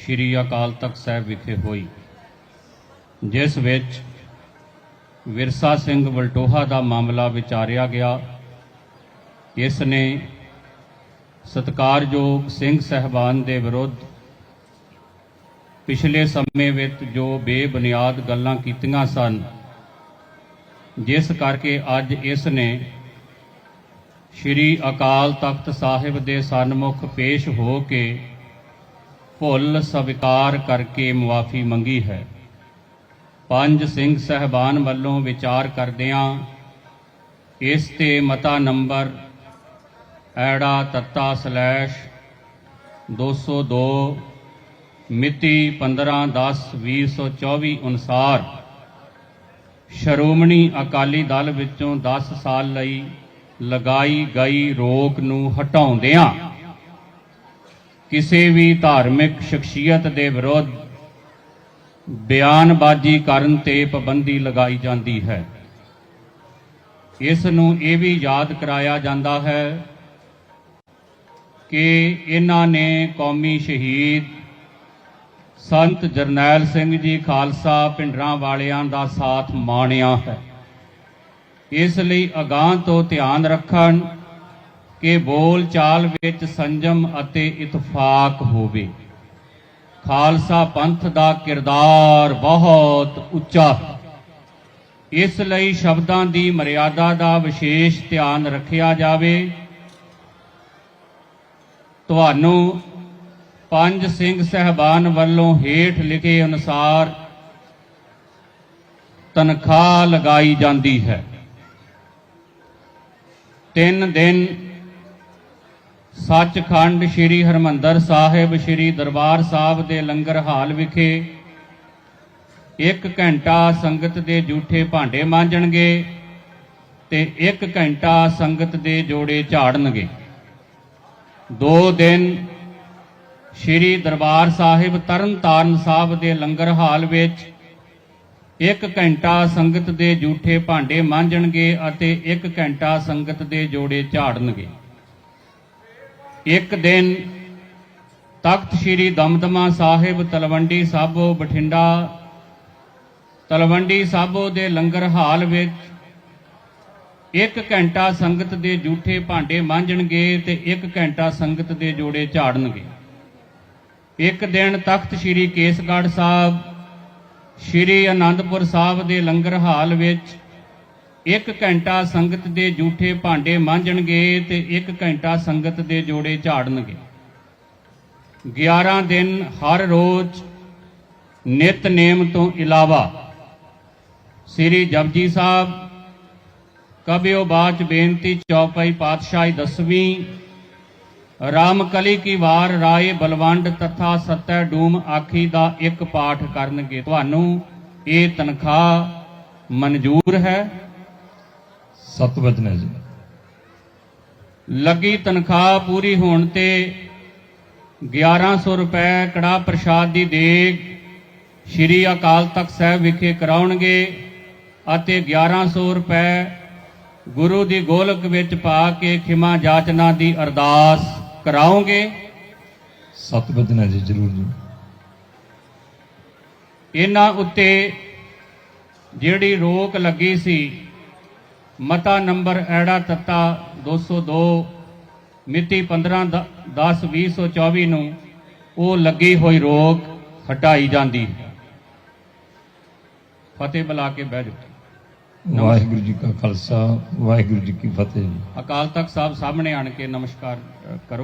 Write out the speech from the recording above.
ਸ੍ਰੀ ਅਕਾਲ ਤਖਤ ਸਾਹਿਬ ਵਿਖੇ ਹੋਈ, ਜਿਸ ਵਿੱਚ ਵਿਰਸਾ ਸਿੰਘ ਵਲਟੋਹਾ ਦਾ ਮਾਮਲਾ ਵਿਚਾਰਿਆ ਗਿਆ। ਇਸ ਨੇ ਸਤਕਾਰਯੋਗ ਸਿੰਘ ਸਹਿਬਾਨ ਦੇ ਵਿਰੁੱਧ ਪਿਛਲੇ ਸਮੇਂ ਵਿੱਚ ਜੋ ਬੇਬੁਨਿਆਦ ਗੱਲਾਂ ਕੀਤੀਆਂ ਸਨ, ਜਿਸ ਕਰਕੇ ਅੱਜ ਇਸ ਨੇ ਸ੍ਰੀ ਅਕਾਲ ਤਖਤ ਸਾਹਿਬ ਦੇ ਸਨਮੁਖ ਪੇਸ਼ ਹੋ ਕੇ ਭੁੱਲ ਸਵੀਕਾਰ ਕਰਕੇ ਮੁਆਫੀ ਮੰਗੀ ਹੈ। ਪੰਜ ਸਿੰਘ ਸਹਿਬਾਨ ਵੱਲੋਂ ਵਿਚਾਰ ਕਰਦਿਆਂ ਇਸ ਤੇ ਮਤਾ ਨੰਬਰ ਐੜਾ ਤੱਤਾ ਸਲੈਸ਼ 202 ਮਿਤੀ 15/10/2024 ਅਨੁਸਾਰ ਸ਼੍ਰੋਮਣੀ ਅਕਾਲੀ ਦਲ ਵਿੱਚੋਂ 10 ਸਾਲ ਲਈ ਲਗਾਈ ਗਈ ਰੋਕ ਨੂੰ ਹਟਾਉਂਦਿਆਂ ਕਿਸੇ ਵੀ ਧਾਰਮਿਕ ਸ਼ਖਸੀਅਤ ਦੇ ਵਿਰੁੱਧ ਬਿਆਨਬਾਜ਼ੀ ਕਰਨ ਤੇ ਪਾਬੰਦੀ ਲਗਾਈ ਜਾਂਦੀ ਹੈ। ਇਸ ਨੂੰ ਇਹ ਵੀ ਯਾਦ ਕਰਾਇਆ ਜਾਂਦਾ ਹੈ ਕਿ ਇਹਨਾਂ ਨੇ ਕੌਮੀ ਸ਼ਹੀਦ ਸੰਤ ਜਰਨੈਲ ਸਿੰਘ ਜੀ ਖਾਲਸਾ ਪਿੰਡਰਾਂ ਵਾਲਿਆਂ ਦਾ ਸਾਥ ਮਾਣਿਆ ਹੈ। ਇਸ ਲਈ ਅਗਾਹ ਤੋਂ ਧਿਆਨ ਰੱਖਣ ਕਿ ਬੋਲ ਚਾਲ ਵਿੱਚ ਸੰਜਮ ਅਤੇ ਇਤਫਾਕ ਹੋਵੇ। ਖਾਲਸਾ ਪੰਥ ਦਾ ਕਿਰਦਾਰ ਬਹੁਤ ਉੱਚਾ। ਹੈ ਇਸ ਲਈ ਸ਼ਬਦਾਂ ਦੀ ਮਰਿਆਦਾ ਦਾ ਵਿਸ਼ੇਸ਼ ਧਿਆਨ ਰੱਖਿਆ ਜਾਵੇ। ਤੁਹਾਨੂੰ ਪੰਜ ਸਿੰਘ ਸਹਿਬਾਨ ਵੱਲੋਂ ਹੇਠ ਲਿਖੇ ਅਨੁਸਾਰ ਤਨਖਾਹ ਲਗਾਈ ਜਾਂਦੀ ਹੈ। ਤਿੰਨ ਦਿਨ ਸੱਚਖੰਡ ਸ੍ਰੀ ਹਰਮੰਦਰ ਸਾਹਿਬ, ਸ੍ਰੀ ਦਰਬਾਰ ਸਾਹਿਬ ਦੇ ਲੰਗਰ ਹਾਲ ਵਿਖੇ ਇੱਕ ਘੰਟਾ ਸੰਗਤ ਦੇ ਝੂਠੇ ਭਾਂਡੇ ਮਾਂਜਣਗੇ ਤੇ ਇੱਕ ਘੰਟਾ ਸੰਗਤ ਦੇ ਜੋੜੇ ਝਾੜਨਗੇ। ਦੋ ਦਿਨ ਸ੍ਰੀ ਦਰਬਾਰ ਸਾਹਿਬ ਤਰਨਤਾਰਨ ਸਾਹਿਬ ਦੇ ਲੰਗਰ ਹਾਲ ਵਿੱਚ ਇੱਕ ਘੰਟਾ ਸੰਗਤ ਦੇ ਝੂਠੇ ਭਾਂਡੇ ਮਾਂਜਣਗੇ ਅਤੇ ਇੱਕ ਘੰਟਾ ਸੰਗਤ ਦੇ ਜੋੜੇ ਝਾੜਨਗੇ। ਇੱਕ ਦਿਨ ਤਖਤ ਸ੍ਰੀ ਦਮਦਮਾ ਸਾਹਿਬ ਤਲਵੰਡੀ ਸਾਬੋ ਬਠਿੰਡਾ, ਤਲਵੰਡੀ ਸਾਬੋ ਦੇ ਲੰਗਰ ਹਾਲ ਵਿੱਚ ਇੱਕ ਘੰਟਾ ਸੰਗਤ ਦੇ ਝੂਠੇ ਭਾਂਡੇ ਮਾਂਜਣਗੇ ਤੇ ਇੱਕ ਘੰਟਾ ਸੰਗਤ ਦੇ ਜੋੜੇ ਝਾੜਨਗੇ। ਇੱਕ ਦਿਨ ਤਖਤ ਸ੍ਰੀ ਕੇਸਗੜ੍ਹ ਸਾਹਿਬ, ਸ੍ਰੀ ਅਨੰਦਪੁਰ ਸਾਹਿਬ ਦੇ ਲੰਗਰ ਹਾਲ ਵਿੱਚ ਇੱਕ ਘੰਟਾ ਸੰਗਤ ਦੇ ਝੂਠੇ ਭਾਂਡੇ ਮਾਂਜਣਗੇ ਤੇ ਇੱਕ ਘੰਟਾ ਸੰਗਤ ਦੇ ਜੋੜੇ ਝਾੜਨਗੇ। 11 ਦਿਨ ਹਰ ਰੋਜ਼ ਨਿਤਨੇਮ ਤੋਂ ਇਲਾਵਾ ਸ੍ਰੀ ਜਪਜੀ ਸਾਹਿਬ, ਕਬਿਓ ਬਾਚ ਬੇਨਤੀ ਚੌਪਾਈ ਪਾਤਸ਼ਾਹੀ ਦਸਵੀਂ, ਰਾਮਕਲੀ ਕੀ ਵਾਰ ਰਾਏ ਬਲਵੰਡ ਤਥਾ ਸਤੈ ਡੂਮ ਆਖੀ ਦਾ ਇੱਕ ਪਾਠ ਕਰਨਗੇ। ਤੁਹਾਨੂੰ ਇਹ ਤਨਖਾਹ ਮਨਜ਼ੂਰ ਹੈ। ਸਤਵਚਨ ਹੈ ਜੀ। ਲੱਗੀ ਤਨਖਾਹ ਪੂਰੀ ਹੋਣ ਤੇ 1100 ਰੁਪਏ ਕੜਾ ਪ੍ਰਸ਼ਾਦ ਦੀ ਦੇਗ ਸ਼੍ਰੀ ਅਕਾਲ ਤਖਤ ਸਾਹਿਬ ਵਿਖੇ ਕਰਾਉਣਗੇ ਅਤੇ 1100 ਰੁਪਏ ਗੁਰੂ ਦੀ ਗੋਲਕ ਵਿੱਚ ਪਾ ਕੇ ਖਿਮਾ ਜਾਚਨਾ ਦੀ ਅਰਦਾਸ ਕਰਾਓਗੇ ਸਤਵਚਨ ਹੈ ਜੀ ਜਰੂਰ ਜੀ। ਇਹਨਾਂ ਉੱਤੇ ਜਿਹੜੀ ਰੋਕ ਲੱਗੀ ਸੀ ਮਤਾ ਨੰਬਰ ਐੜਾ ਤੱਤਾ 202 ਮਿਤੀ 15 10 2024 ਨੂੰ ਉਹ ਲੱਗੀ ਹੋਈ ਰੋਕ ਹਟਾਈ ਜਾਂਦੀ ਫਤਿਹ ਬੁਲਾ ਕੇ ਬਹਿ ਜਾਓ। ਵਾਹਿਗੁਰੂ ਜੀ ਕਾ ਖਾਲਸਾ ਵਾਹਿਗੁਰੂ ਜੀ ਕੀ ਫਤਿਹ। ਅਕਾਲ ਤਖਤ ਸਾਹਿਬ ਸਾਹਮਣੇ ਆਣ ਕੇ ਨਮਸਕਾਰ ਕਰੋ।